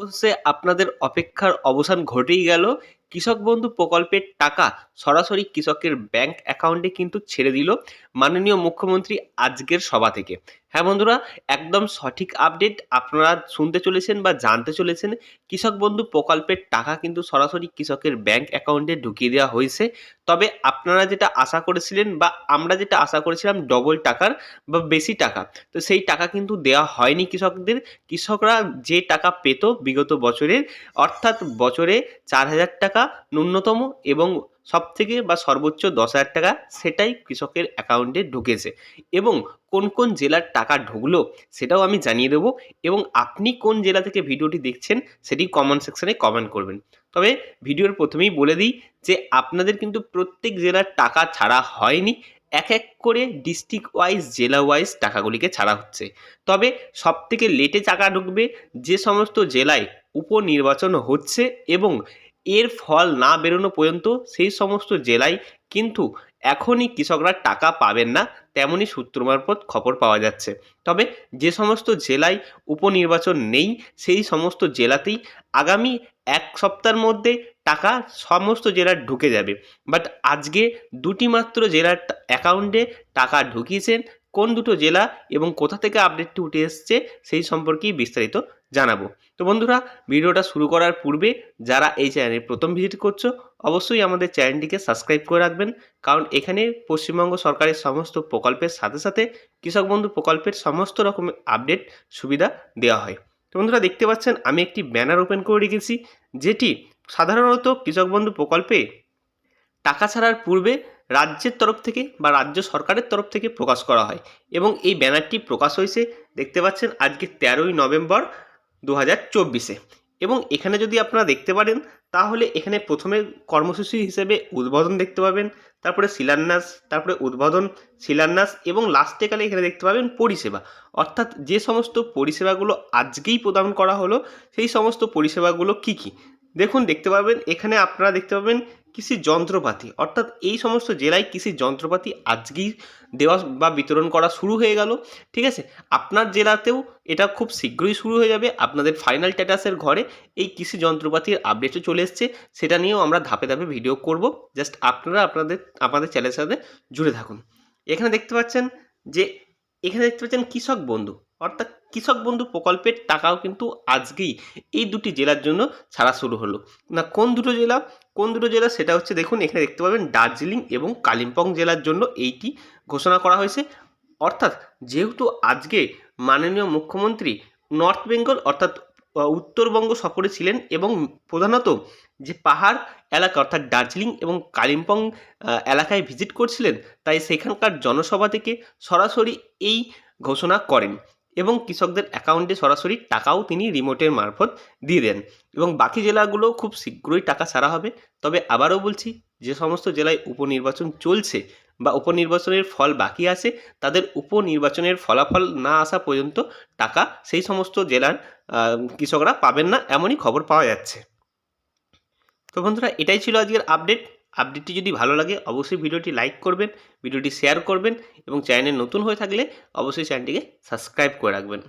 অবশ্যই আপনাদের অপেক্ষার অবসান ঘটেই গেল। কৃষক বন্ধু প্রকল্পের টাকা সরাসরি কৃষকের ব্যাংক অ্যাকাউন্টে কিন্তু ছেড়ে দিল। মাননীয় মুখ্যমন্ত্রী আজকের সভা থেকে। হ্যাঁ বন্ধুরা, একদম সঠিক আপডেট আপনারা শুনতে চলেছেন বা জানতে চলেছেন। কৃষক বন্ধু প্রকল্পের টাকা কিন্তু সরাসরি কৃষকের ব্যাংক অ্যাকাউন্টে ঢুকিয়ে দেওয়া হয়েছে। তবে আপনারা যেটা আশা করেছিলেন বা আমরা যেটা আশা করেছিলাম ডবল টাকার বা বেশি টাকা, তো সেই টাকা কিন্তু দেওয়া হয়নি কৃষকদের। কৃষকরা যে টাকা পেত বিগত বছরের, অর্থাৎ বছরে চার হাজার টাকা ন্যূনতম এবং সব থেকে বা সর্বোচ্চ দশ হাজার টাকা সেটাই কৃষকের অ্যাকাউন্টে ঢুকেছে। এবং কোন কোন জেলার টাকা ঢুকলো সেটাও আমি জানিয়ে দেবো এবং আপনি কোন জেলা থেকে ভিডিওটি দেখছেন সেটি কমেন্ট সেকশানে কমেন্ট করবেন। তবে ভিডিওর প্রথমেই বলে দিই যে আপনাদের কিন্তু প্রত্যেক জেলার টাকা ছাড়া হয়নি, এক এক করে ডিস্ট্রিক্ট ওয়াইজ জেলা ওয়াইজ টাকাগুলিকে ছাড়া হচ্ছে। তবে সব থেকে লেটে টাকা ঢুকবে যে সমস্ত জেলায় উপনির্বাচন হচ্ছে এবং এর ফল না বেরোনো পর্যন্ত সেই সমস্ত জেলায় কিন্তু এখনই কৃষকরা টাকা পাবেন না, তেমনই সূত্র মারফত খবর পাওয়া যাচ্ছে। তবে যে সমস্ত জেলায় উপনির্বাচন নেই, সেই সমস্ত জেলাতেই আগামী এক সপ্তাহের মধ্যে টাকা সমস্ত জেলার ঢুকে যাবে। বাট আজকে দুটি মাত্র জেলার অ্যাকাউন্টে টাকা ঢুকিয়েছেন। কোন দুটো জেলা এবং কোথা থেকে আপডেটটি উঠে এসছে সেই সম্পর্কেই বিস্তারিত জানাব। তো বন্ধুরা, ভিডিওটা শুরু করার পূর্বে যারা এই চ্যানেলে প্রথম ভিজিট করছ, অবশ্যই আমাদের চ্যানেলটিকে সাবস্ক্রাইব করে রাখবেন। কারণ এখানে পশ্চিমবঙ্গ সরকারের সমস্ত প্রকল্পের সাথে সাথে কৃষক বন্ধু প্রকল্পের সমস্ত রকমের আপডেট সুবিধা দেওয়া হয়। তো বন্ধুরা, দেখতে পাচ্ছেন, আমি একটি ব্যানার ওপেন করে রেখেছি, যেটি সাধারণত কৃষক বন্ধু প্রকল্পে টাকা ছাড়ার পূর্বে রাজ্যের তরফ থেকে বা রাজ্য সরকারের তরফ থেকে প্রকাশ করা হয়। এবং এই ব্যানারটি প্রকাশ হয়েছে, দেখতে পাচ্ছেন, আজকে তেরোই নভেম্বর দু হাজার চব্বিশে। এবং এখানে যদি আপনারা দেখতে পারেন, তাহলে এখানে প্রথমে কর্মসূচি হিসেবে উদ্বোধন দেখতে পাবেন, তারপরে শিলান্যাস, তারপরে উদ্বোধন, শিলান্যাস এবং লাস্টে কালে এখানে দেখতে পাবেন পরিষেবা। অর্থাৎ যে সমস্ত পরিষেবাগুলো আজকেই প্রদান করা হলো, সেই সমস্ত পরিষেবাগুলো কি কি? দেখুন, দেখতে পাবেন, এখানে আপনারা দেখতে পাবেন কৃষি যন্ত্রপাতি। অর্থাৎ এই সমস্ত জেলায় কৃষি যন্ত্রপাতি আজকেই দেওয়া বা বিতরণ করা শুরু হয়ে গেল, ঠিক আছে? আপনার জেলাতেও এটা খুব শীঘ্রই শুরু হয়ে যাবে। আপনাদের ফাইনাল স্ট্যাটাসের ঘরে এই কৃষি যন্ত্রপাতির আপডেটও চলে এসছে। সেটা নিয়েও আমরা ধাপে ধাপে ভিডিও করব। জাস্ট আপনারা আপনাদের, আমাদের চ্যানেলের সাথে জুড়ে থাকুন। এখানে দেখতে পাচ্ছেন যে, এখানে দেখতে পাচ্ছেন কৃষক বন্ধু। অর্থাৎ কৃষক বন্ধু প্রকল্পের টাকাও কিন্তু আজকেই এই দুটি জেলার জন্য ছাড়া শুরু হলো। না, কোন দুটো জেলা? কোন দুটো জেলা সেটা হচ্ছে দেখুন, এখানে দেখতে পাবেন দার্জিলিং এবং কালিম্পং জেলার জন্য এইটি ঘোষণা করা হয়েছে। অর্থাৎ যেহেতু আজকে মাননীয় মুখ্যমন্ত্রী নর্থ বেঙ্গল অর্থাৎ উত্তরবঙ্গ সফরে ছিলেন এবং প্রধানত যে পাহাড় এলাকা অর্থাৎ দার্জিলিং এবং কালিম্পং এলাকায় ভিজিট করছিলেন, তাই সেখানকার জনসভা থেকে সরাসরি এই ঘোষণা করেন। এবং কৃষকদের অ্যাকাউন্টে সরাসরি টাকাও তিনি রিমোটের মারফত দিয়ে দেন। এবং বাকি জেলাগুলো খুব শীঘ্রই টাকা ছাড়া হবে। তবে আবারও বলছি, যে সমস্ত জেলায় উপনির্বাচন চলছে বা উপনির্বাচনের ফল বাকি আছে, তাদের উপনির্বাচনের ফলাফল না আসা পর্যন্ত টাকা সেই সমস্ত জেলার কৃষকরা পাবেন না, এমনই খবর পাওয়া যাচ্ছে। তো বন্ধুরা, এটাই ছিল আজকের আপডেট আপডেটটি যদি ভালো লাগে, অবশ্যই ভিডিওটি লাইক করবেন, ভিডিওটি শেয়ার করবেন এবং চ্যানেল নতুন হয়ে থাকলে অবশ্যই চ্যানেলটিকে সাবস্ক্রাইব করে রাখবেন।